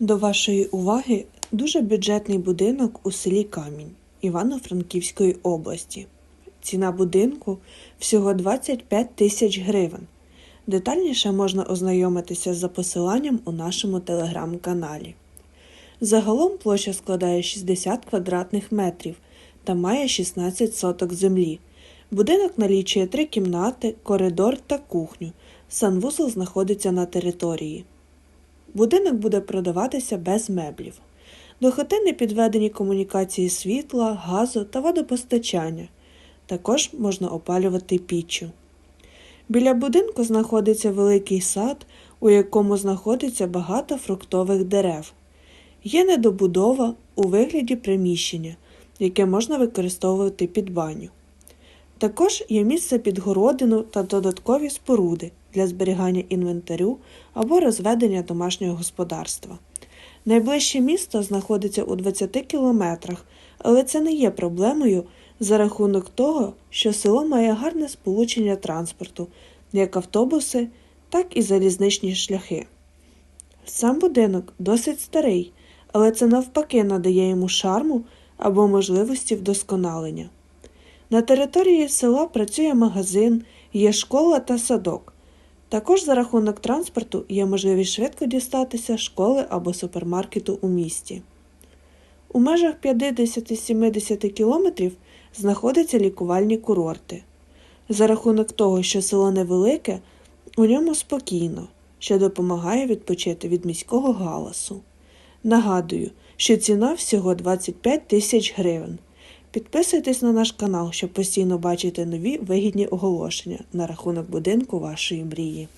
До вашої уваги дуже бюджетний будинок у селі Камінь Івано-Франківської області. Ціна будинку всього 25 тисяч гривень. Детальніше можна ознайомитися за посиланням у нашому телеграм-каналі. Загалом площа складає 60 квадратних метрів та має 16 соток землі. Будинок налічує три кімнати, коридор та кухню. Санвузол знаходиться на території. Будинок буде продаватися без меблів. До хати підведені комунікації світла, газу та водопостачання. Також можна опалювати піччю. Біля будинку знаходиться великий сад, у якому знаходиться багато фруктових дерев. Є недобудова у вигляді приміщення, яке можна використовувати під баню. Також є місце під городину та додаткові споруди для зберігання інвентарю або розведення домашнього господарства. Найближче місто знаходиться у 20 кілометрах, але це не є проблемою за рахунок того, що село має гарне сполучення транспорту, як автобуси, так і залізничні шляхи. Сам будинок досить старий, але це навпаки надає йому шарму або можливості вдосконалення. На території села працює магазин, є школа та садок. Також за рахунок транспорту є можливість швидко дістатися школи або супермаркету у місті. У межах 50-70 кілометрів знаходяться лікувальні курорти. За рахунок того, що село невелике, у ньому спокійно, що допомагає відпочити від міського галасу. Нагадую, що ціна всього 25 тисяч гривень. Підписуйтесь на наш канал, щоб постійно бачити нові вигідні оголошення на рахунок будинку вашої мрії.